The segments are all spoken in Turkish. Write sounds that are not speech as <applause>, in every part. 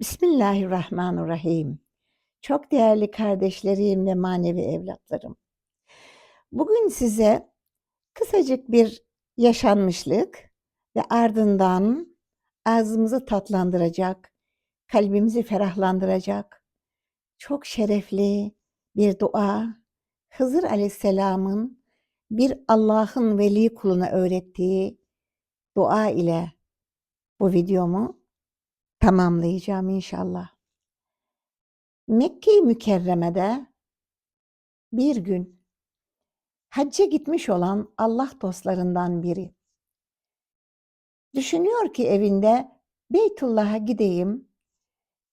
Bismillahirrahmanirrahim. Çok değerli kardeşlerim ve manevi evlatlarım. Bugün size kısacık bir yaşanmışlık ve ardından ağzımızı tatlandıracak, kalbimizi ferahlandıracak çok şerefli bir dua, Hızır Aleyhisselam'ın bir Allah'ın veli kuluna öğrettiği dua ile bu videomu tamamlayacağım inşallah. Mekke-i Mükerreme'de bir gün hacca gitmiş olan Allah dostlarından biri düşünüyor ki evinde Beytullah'a gideyim,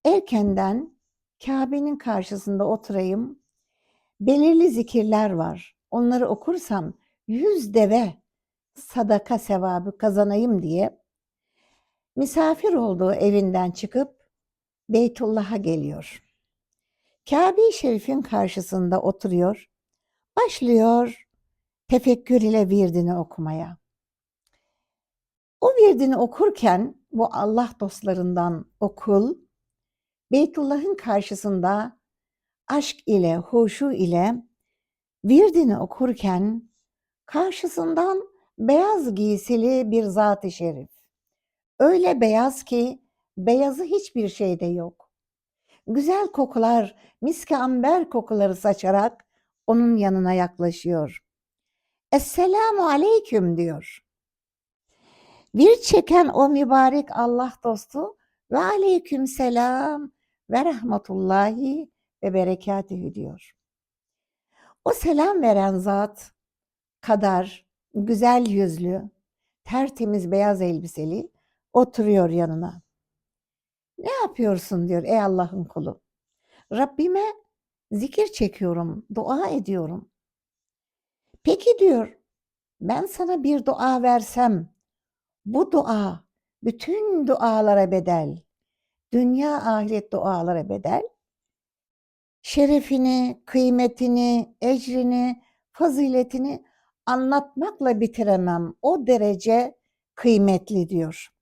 erkenden Kabe'nin karşısında oturayım, belirli zikirler var. Onları okursam yüz deve sadaka sevabı kazanayım diye misafir olduğu evinden çıkıp Beytullah'a geliyor. Kabe-i Şerif'in karşısında oturuyor, başlıyor tefekkür ile virdini okumaya. O virdini okurken bu Allah dostlarından okul, Beytullah'ın karşısında aşk ile, huşu ile virdini okurken karşısından beyaz giysili bir zat-ı şerif. Öyle beyaz ki beyazı hiçbir şeyde yok. Güzel kokular, miski amber kokuları saçarak onun yanına yaklaşıyor. Esselamu aleyküm diyor. Bir çeken o mübarek Allah dostu ve aleyküm selam ve rahmetullahi ve berekatühü diyor. O selam veren zat kadar güzel yüzlü, tertemiz beyaz elbiseli oturuyor yanına. Ne yapıyorsun diyor ey Allah'ın kulu. Rabbime zikir çekiyorum, dua ediyorum. Peki diyor, ben sana bir dua versem, bu dua bütün dualara bedel, dünya ahiret dualara bedel, şerefini, kıymetini, ecrini, faziletini anlatmakla bitiremem. O derece kıymetli diyor.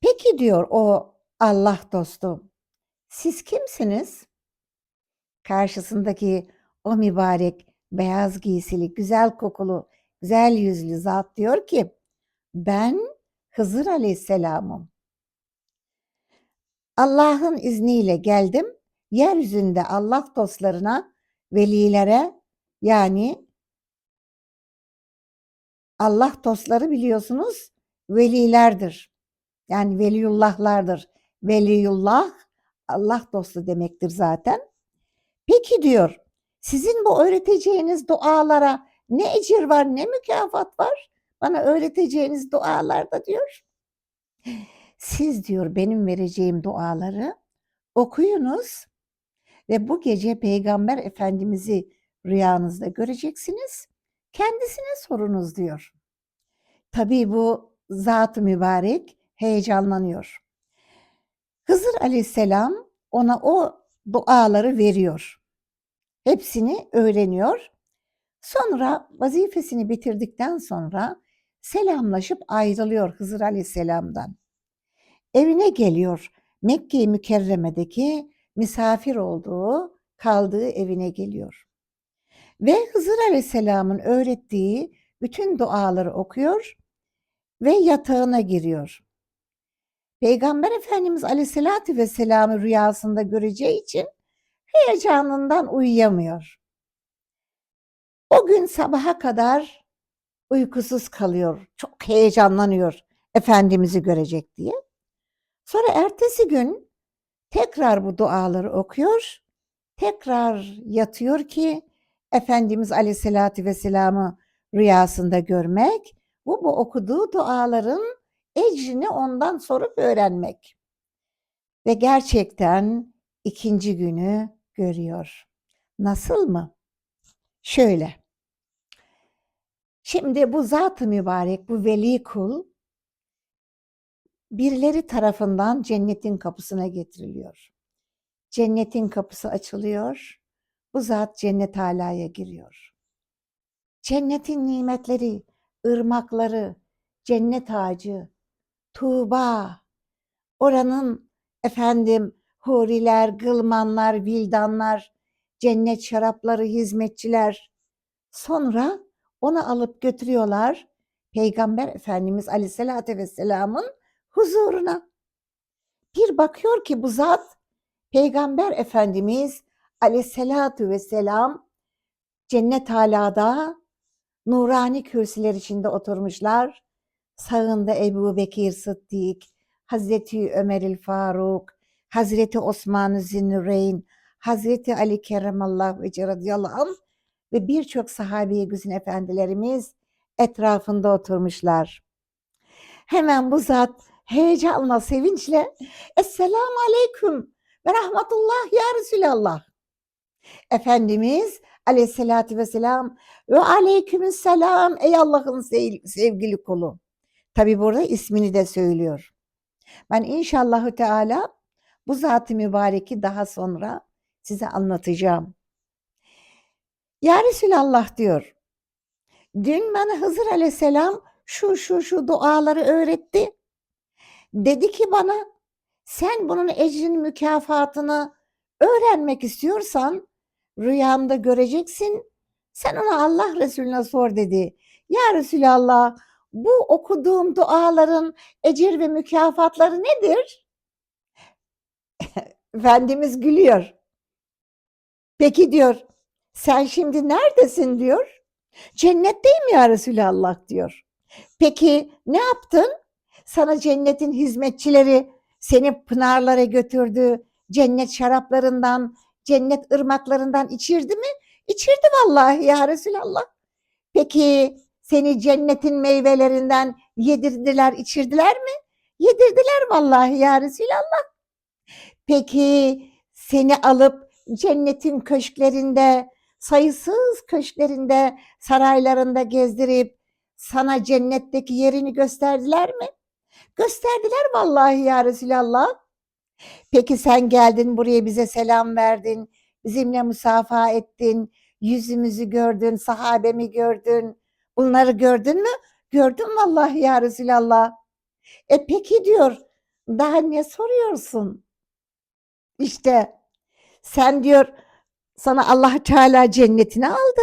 Peki diyor o Allah dostu, siz kimsiniz? Karşısındaki o mübarek beyaz giysili, güzel kokulu, güzel yüzlü zat diyor ki, ben Hızır Aleyhisselam'ım. Allah'ın izniyle geldim, yeryüzünde Allah dostlarına, velilere yani Allah dostları biliyorsunuz velilerdir. Yani veliyullahlardır. Veliyullah Allah dostu demektir zaten. Peki diyor, sizin bu öğreteceğiniz dualara ne ecir var, ne mükafat var? Bana öğreteceğiniz dualarda diyor. Siz diyor benim vereceğim duaları okuyunuz ve bu gece Peygamber Efendimiz'i rüyanızda göreceksiniz. Kendisine sorunuz diyor. Tabii bu zat-ı mübarek heyecanlanıyor. Hızır aleyhisselam ona o duaları veriyor. Hepsini öğreniyor. Sonra vazifesini bitirdikten sonra selamlaşıp ayrılıyor Hızır aleyhisselamdan. Evine geliyor. Mekke-i Mükerreme'deki misafir olduğu, kaldığı evine geliyor. Ve Hızır Aleyhisselam'ın öğrettiği bütün duaları okuyor ve yatağına giriyor. Peygamber Efendimiz Aleyhisselatü Vesselam'ı rüyasında göreceği için heyecanından uyuyamıyor. O gün sabaha kadar uykusuz kalıyor. Çok heyecanlanıyor Efendimiz'i görecek diye. Sonra ertesi gün tekrar bu duaları okuyor. Tekrar yatıyor ki Efendimiz Aleyhisselatü Vesselam'ı rüyasında görmek, bu, bu okuduğu duaların ecrini ondan sorup öğrenmek. Ve gerçekten ikinci günü görüyor. Nasıl mı? Şöyle. Şimdi bu zat-ı mübarek, bu veli kul birileri tarafından cennetin kapısına getiriliyor. Cennetin kapısı açılıyor. Bu zat cennet alaya giriyor. Cennetin nimetleri, ırmakları, cennet ağacı, Tuğba, oranın efendim huriler, gılmanlar, vildanlar, cennet şarapları, hizmetçiler. Sonra onu alıp götürüyorlar Peygamber Efendimiz Aleyhisselatü Vesselam'ın huzuruna. Bir bakıyor ki bu zat Peygamber Efendimiz Aleyhisselatü Vesselam cennet halada nurani kürsüler içinde oturmuşlar. Sağında Ebu Bekir Sıddık, Hazreti Ömer el Faruk, Hazreti Osman Zinnüreyn, Hazreti Ali Keremallahu Vece radıyallahu anh ve birçok sahabe-i güzin efendilerimiz etrafında oturmuşlar. Hemen bu zat heyecanla, sevinçle Esselamu Aleyküm ve Rahmetullah ya Resulallah. Efendimiz Aleyhisselatü Vesselam ve Aleykümselam ey Allah'ın sev- sevgili kulu. Tabi burada ismini de söylüyor. Ben inşallahü teala bu zat-ı mübareki daha sonra size anlatacağım. Ya Resulallah diyor. Dün bana Hızır Aleyhisselam şu şu şu duaları öğretti. Dedi ki bana sen bunun ecrin mükafatını öğrenmek istiyorsan rüyamda göreceksin. Sen ona Allah Resulüne sor dedi. Ya Resulallah bu okuduğum duaların ecir ve mükafatları nedir? <laughs> Efendimiz gülüyor. Peki diyor sen şimdi neredesin diyor. Cennetteyim ya Resulallah diyor. Peki ne yaptın? Sana cennetin hizmetçileri seni pınarlara götürdü. Cennet şaraplarından, cennet ırmaklarından içirdi mi? İçirdi vallahi ya Resulallah. Peki seni cennetin meyvelerinden yedirdiler, içirdiler mi? Yedirdiler vallahi ya Resulallah. Peki seni alıp cennetin köşklerinde, sayısız köşklerinde, saraylarında gezdirip sana cennetteki yerini gösterdiler mi? Gösterdiler vallahi ya Resulallah. Peki sen geldin buraya bize selam verdin, bizimle musafaha ettin, yüzümüzü gördün, sahabemi gördün. Bunları gördün mü? Gördüm vallahi ya Resulallah. E peki diyor, daha ne soruyorsun? İşte sen diyor sana Allah Teala cennetine aldı.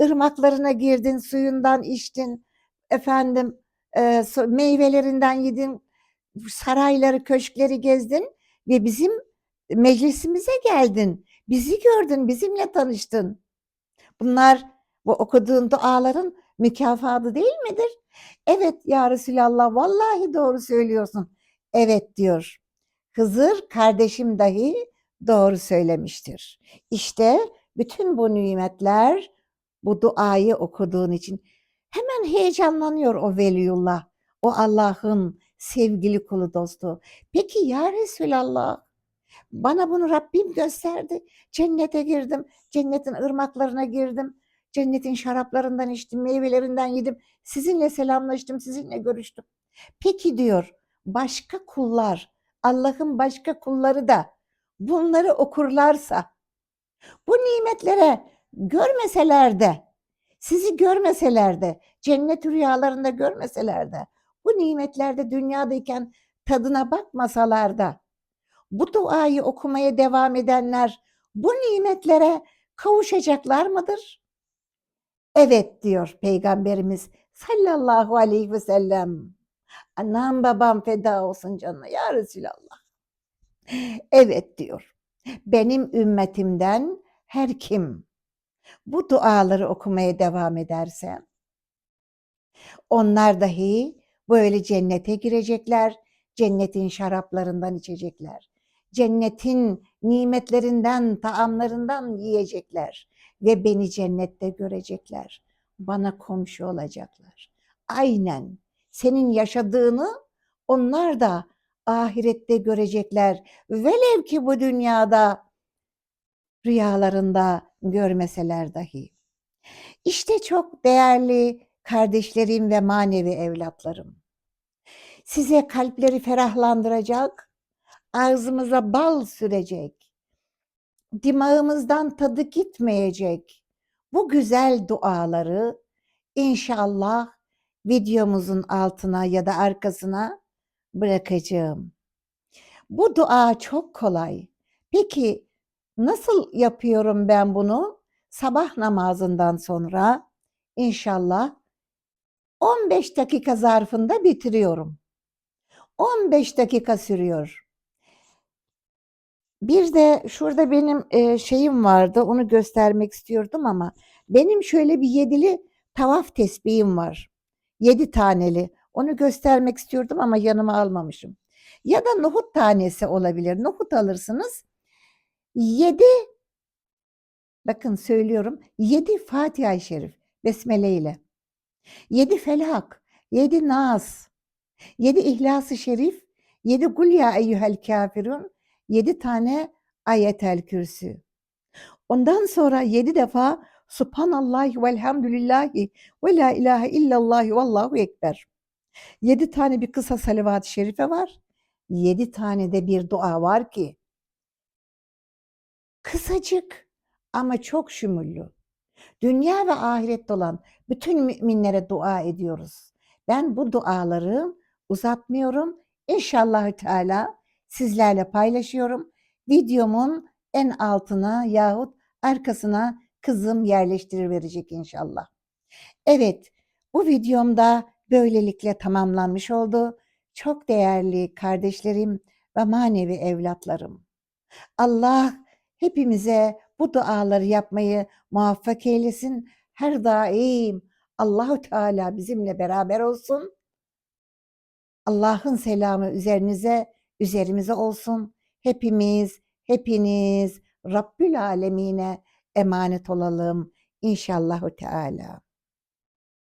Irmaklarına girdin, suyundan içtin. Efendim e, meyvelerinden yedin, sarayları, köşkleri gezdin ve bizim meclisimize geldin. Bizi gördün, bizimle tanıştın. Bunlar bu okuduğun duaların mükafatı değil midir? Evet ya Resulallah vallahi doğru söylüyorsun. Evet diyor. Hızır kardeşim dahi doğru söylemiştir. İşte bütün bu nimetler bu duayı okuduğun için hemen heyecanlanıyor o veliyullah. O Allah'ın sevgili kulu dostu. Peki ya Resulallah bana bunu Rabbim gösterdi. Cennete girdim. Cennetin ırmaklarına girdim. Cennetin şaraplarından içtim, meyvelerinden yedim. Sizinle selamlaştım, sizinle görüştüm. Peki diyor, başka kullar, Allah'ın başka kulları da bunları okurlarsa, bu nimetlere görmeseler de, sizi görmeseler de, cennet rüyalarında görmeseler de, bu nimetlerde dünyadayken tadına bakmasalar da, bu duayı okumaya devam edenler bu nimetlere kavuşacaklar mıdır? Evet diyor Peygamberimiz sallallahu aleyhi ve sellem. Anam babam feda olsun canına ya Resulallah. Evet diyor. Benim ümmetimden her kim bu duaları okumaya devam ederse onlar dahi böyle cennete girecekler, cennetin şaraplarından içecekler. Cennetin nimetlerinden, taamlarından yiyecekler ve beni cennette görecekler. Bana komşu olacaklar. Aynen senin yaşadığını onlar da ahirette görecekler. Velev ki bu dünyada rüyalarında görmeseler dahi. İşte çok değerli kardeşlerim ve manevi evlatlarım. Size kalpleri ferahlandıracak, ağzımıza bal sürecek, dimağımızdan tadı gitmeyecek bu güzel duaları inşallah videomuzun altına ya da arkasına bırakacağım. Bu dua çok kolay. Peki nasıl yapıyorum ben bunu? Sabah namazından sonra inşallah 15 dakika zarfında bitiriyorum. 15 dakika sürüyor. Bir de şurada benim e, şeyim vardı, onu göstermek istiyordum ama benim şöyle bir yedili tavaf tesbihim var. Yedi taneli. Onu göstermek istiyordum ama yanıma almamışım. Ya da nohut tanesi olabilir. Nohut alırsınız. Yedi, bakın söylüyorum, yedi Fatiha-i Şerif, Besmele ile. Yedi Felak, yedi Nas, yedi İhlas-ı Şerif, yedi Kul ya eyyuhel kafirun, yedi tane ayetel kürsü. Ondan sonra yedi defa Subhanallah velhamdülillahi ve la ilahe illallah vallahu ekber. Yedi tane bir kısa salavat-ı şerife var. Yedi tane de bir dua var ki kısacık ama çok şümüllü. Dünya ve ahirette olan bütün müminlere dua ediyoruz. Ben bu duaları uzatmıyorum. İnşallah Teala sizlerle paylaşıyorum. Videomun en altına yahut arkasına kızım yerleştirir verecek inşallah. Evet, bu videomda böylelikle tamamlanmış oldu. Çok değerli kardeşlerim ve manevi evlatlarım. Allah hepimize bu duaları yapmayı muvaffak eylesin. Her daim Allahu Teala bizimle beraber olsun. Allah'ın selamı üzerinize, üzerimize olsun. Hepimiz, hepiniz Rabbül Alemine emanet olalım inşallahu Teala.